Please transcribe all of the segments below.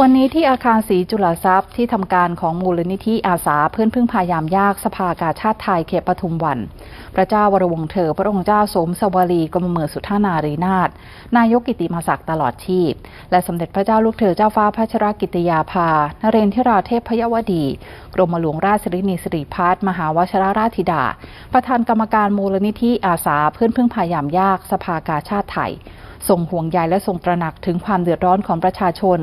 วันนี้ที่อาคารศรีจุฬาทรัพย์ที่ทำการของมูลนิธิอาสาเพื่อนพึ่งพายามยากสภากาชาติไทยเขตปทุมวัน พระเจ้าวรวงเธอ พระองค์เจ้าสมสวรีกรมเมืองสุทานารีนาถนายกกิติมาศักดิ์ตลอดชีพ และสมเด็จพระเจ้าลูกเธอเจ้าฟ้าพัชรกิติยาภา นเรนทิราเทพพยวดี กรมหลวงราชสิรินีสิริพัฒมหาวชิรราชธิดา ประธานกรรมการมูลนิธิอาสาเพื่อนพึ่งพายามยากสภากาชาติไทยทรงห่วงใยและทรงตระหนักถึงความเดือดร้อนของประชาชน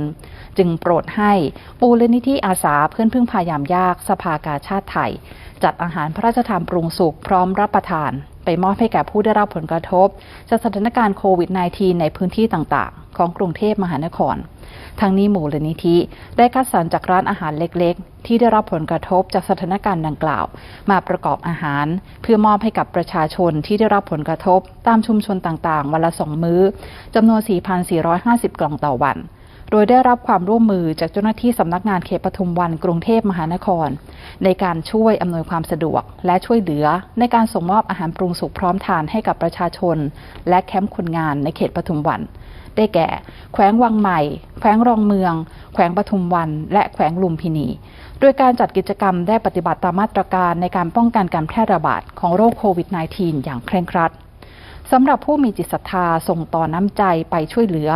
จึงโปรดให้ปูลนิธิอาสาเพื่อนพึ่งพายามยากสภากาชาติไทย จัดอาหารพระราชทานปรุงสุกพร้อมรับประทาน ไปมอบให้แก่ผู้ได้รับผลกระทบ จากสถานการณ์โควิด -19 ในพื้นที่ต่างๆ ของกรุงเทพมหานครทั้งนี้มูลนิธิได้คัดสรรจากร้านอาหารเล็กๆ ที่ได้รับผลกระทบจากสถานการณ์ดังกล่าว มาประกอบอาหาร เพื่อมอบให้กับประชาชนที่ได้รับผลกระทบ ตามชุมชนต่างๆ วันละสองมื้อจำนวน 4,450 กล่องต่อวัน โดยได้รับความร่วมมือจากเจ้าหน้าที่สำนักงานเขตปทุมวันกรุงเทพมหานคร ในการช่วยอำนวยความสะดวก และช่วยเหลือ ในการส่งมอบอาหารปรุงสุกพร้อมทานให้กับประชาชน และแคมป์คนงานในเขตปทุมวัน ได้แก่ แขวงวังใหม่ แขวงรองเมือง แขวงปทุมวัน และแขวงลุมพินี โดยการจัดกิจกรรมได้ปฏิบัติตามมาตรการในการป้องกันการแพร่ระบาดของโรคโควิด -19 อย่างเคร่งครัด สำหรับผู้มีจิตศรัทธาส่งต่อน้ำใจไปช่วยเหลือ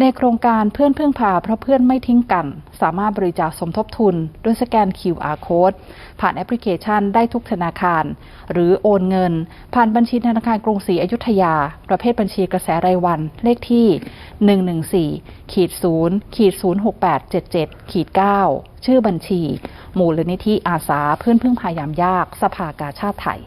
ในโครงการเพื่อนพึ่งพาเพราะเพื่อนไม่ทิ้งกัน สามารถบริจาคสมทบทุน ด้วยสแกน QR Code ผ่านแอปพลิเคชันได้ทุกธนาคาร หรือโอนเงิน ผ่านบัญชีธนาคารกรุงศรีอยุธยา ประเภทบัญชีกระแสรายวัน เลขที่ 114ขีด0ขีด06877ขีด9ชื่อบัญชีมูลนิธิอาสาเพื่อนพึ่งพายามยาก สภากาชาติไทย